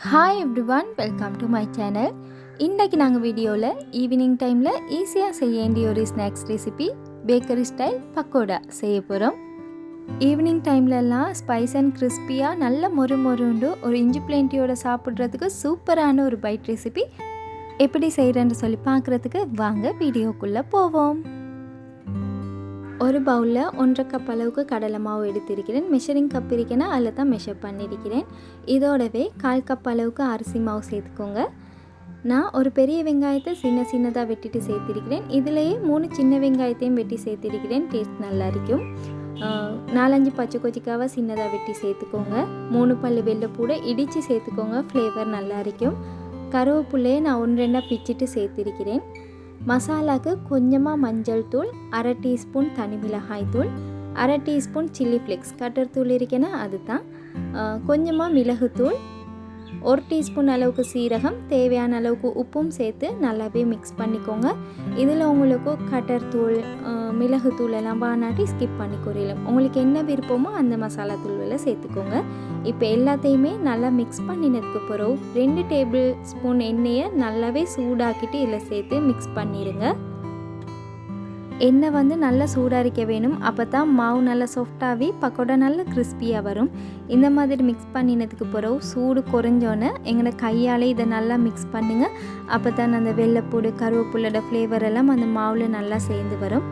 Hi everyone welcome to my channel இன்றைக்கி நாங்கள் வீடியோவில் ஈவினிங் டைமில் ஈஸியாக செய்ய வேண்டிய ஒரு snacks recipe bakery style pakoda செய்ய போகிறோம் ஈவினிங் டைம்லலாம் ஸ்பைஸ் அண்ட் கிறிஸ்பியாக நல்ல மொறு மொறுண்டு ஒரு இஞ்சி பிளேண்டியோட சாப்பிட்றதுக்கு சூப்பரான ஒரு பைட் ரெசிபி எப்படி செய்கிறேன்னு சொல்லி பார்க்குறதுக்கு வாங்க வீடியோக்குள்ளே போவோம். ஒரு பவுலில் ஒன்றரை கப் அளவுக்கு கடலை மாவு எடுத்திருக்கிறேன். மெஷரிங் கப் இருக்கேன்னா அதில் தான் மெஷர் பண்ணியிருக்கிறேன். இதோடவே கால் கப் அளவுக்கு அரிசி மாவு சேர்த்துக்கோங்க. நான் ஒரு பெரிய வெங்காயத்தை சின்ன சின்னதாக வெட்டிட்டு சேர்த்திருக்கிறேன். இதுலேயே மூணு சின்ன வெங்காயத்தையும் வெட்டி சேர்த்திருக்கிறேன். டேஸ்ட் நல்லா இருக்கும். நாலஞ்சு பச்சை கொச்சிக்காவை சின்னதாக வெட்டி சேர்த்துக்கோங்க. மூணு பல் வெள்ளைப்பூட இடித்து சேர்த்துக்கோங்க. ஃப்ளேவர் நல்லா இருக்கும். கருவேப்பிலையை நான் ஒன்று ரெண்டாக பிச்சிட்டு சேர்த்திருக்கிறேன். மசாலாக்கு கொஞ்சமாக மஞ்சள் தூள் அரை டீஸ்பூன் தனி மிளகாய் தூள் அரை டீஸ்பூன் சில்லி ஃப்ளேக்ஸ். கட்டர் தூள் இருக்கேன்னா அதுதான். கொஞ்சமாக மிளகுத்தூள் ஒரு டீஸ்பூன் அளவுக்கு சீரகம் தேவையான அளவுக்கு உப்பும் சேர்த்து நல்லாவே மிக்ஸ் பண்ணிக்கோங்க. இதில் உங்களுக்கு கட்டர் தூள் மிளகு மிளகுத்தூள் எல்லாம் வானாட்டி ஸ்கிப் பண்ணி குறையலாம் உங்களுக்கு என்ன விருப்பமோ அந்த மசாலா தூள்களை சேர்த்துக்கோங்க. இப்போ எல்லாத்தையுமே நல்லா மிக்ஸ் பண்ணினதுக்கு பிறகு ரெண்டு டேபிள் ஸ்பூன் எண்ணெயை நல்லாவே சூடாக்கிட்டு இதில் சேர்த்து மிக்ஸ் பண்ணிடுங்க எண்ணெய் வந்து நல்லா சூடாரிக்க வேணும். அப்போ தான் மாவு நல்லா சாஃப்டாகி பக்கோடா நல்லா கிறிஸ்பியாக வரும். இந்த மாதிரி மிக்ஸ் பண்ணினதுக்கு பிறகு சூடு குறைஞ்சோன்னே எங்களோட கையால் இதை நல்லா மிக்ஸ் பண்ணுங்கள் அப்போ தான் அந்த வெள்ளைப்பூடு கருவேப்பிலோட ஃப்ளேவர் எல்லாம் அந்த மாவில் நல்லா சேர்ந்து வரும்.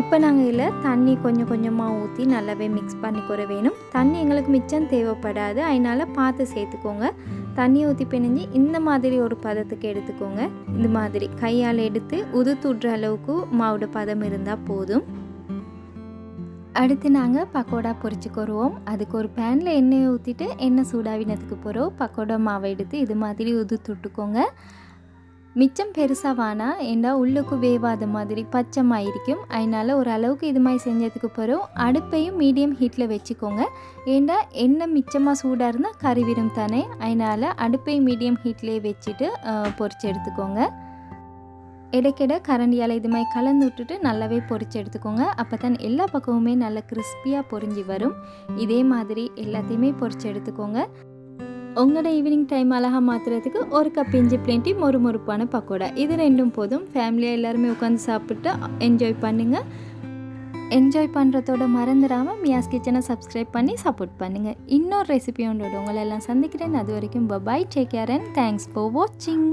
இப்போ நாங்கள் இதில் தண்ணி கொஞ்சம் கொஞ்சமாக ஊற்றி நல்லாவே மிக்ஸ் பண்ணிக்கிற வேணும். தண்ணி எங்களுக்கு மிச்சம் தேவைப்படாது. அதனால் பார்த்து சேர்த்துக்கோங்க. தண்ணி ஊற்றி பிணைஞ்சு இந்த மாதிரி ஒரு பதத்துக்கு எடுத்துக்கோங்க. இந்த மாதிரி கையால் எடுத்து உதுத்துடுற அளவுக்கு மாவோட பதம் இருந்தால் போதும். அடுத்து நாங்கள் பக்கோடா பொரிச்சுக்கொருவோம். அதுக்கு ஒரு பேனில் எண்ணெயை ஊற்றிட்டு எண்ணெய் சூடாவினத்துக்கு போகிறோம் பக்கோடா மாவை எடுத்து இது மாதிரி உதுத்துட்டுக்கோங்க. மிச்சம் பெருசாக வேணா ஏண்டா உள்ளுக்கு வேவாத மாதிரி பச்சமாக இருக்கும் அதனால் ஓரளவுக்கு இது மாதிரி செஞ்சதுக்கு பிறகு அடுப்பையும் மீடியம் ஹீட்டில் வச்சுக்கோங்க. ஏண்டா எண்ணெய் மிச்சமாக சூடாக இருந்தால் கறிவிடும் தானே? அதனால் அடுப்பையும் மீடியம் ஹீட்லேயே வச்சுட்டு பொறிச்சு எடுத்துக்கோங்க. இடைக்கிட கரண்டியால் இது மாதிரி கலந்து விட்டுட்டு நல்லாவே பொரிச்சு எடுத்துக்கோங்க. அப்போ தான் எல்லா பக்கமுமே நல்லா கிறிஸ்பியாக பொரிஞ்சு வரும். இதே மாதிரி எல்லாத்தையுமே பொரிச்சு எடுத்துக்கோங்க. உங்களோட ஈவினிங் டைம் அழகாக மாற்றுறதுக்கு ஒரு கப் இஞ்சி பிளேண்டி மொறுமொறுப்பான பக்கோடா. இது ரெண்டும் போதும். ஃபேமிலியாக எல்லாருமே உட்காந்து சாப்பிட்டு என்ஜாய் பண்ணுங்கள் என்ஜாய் பண்ணுறதோட மறந்துடாமல் மியாஸ் கிச்சனை சப்ஸ்கிரைப் பண்ணி சப்போர்ட் பண்ணுங்கள் இன்னொரு ரெசிபியோட உங்களை எல்லாம் சந்திக்கிறேன். அது வரைக்கும் bye bye take care and thanks for வாட்சிங்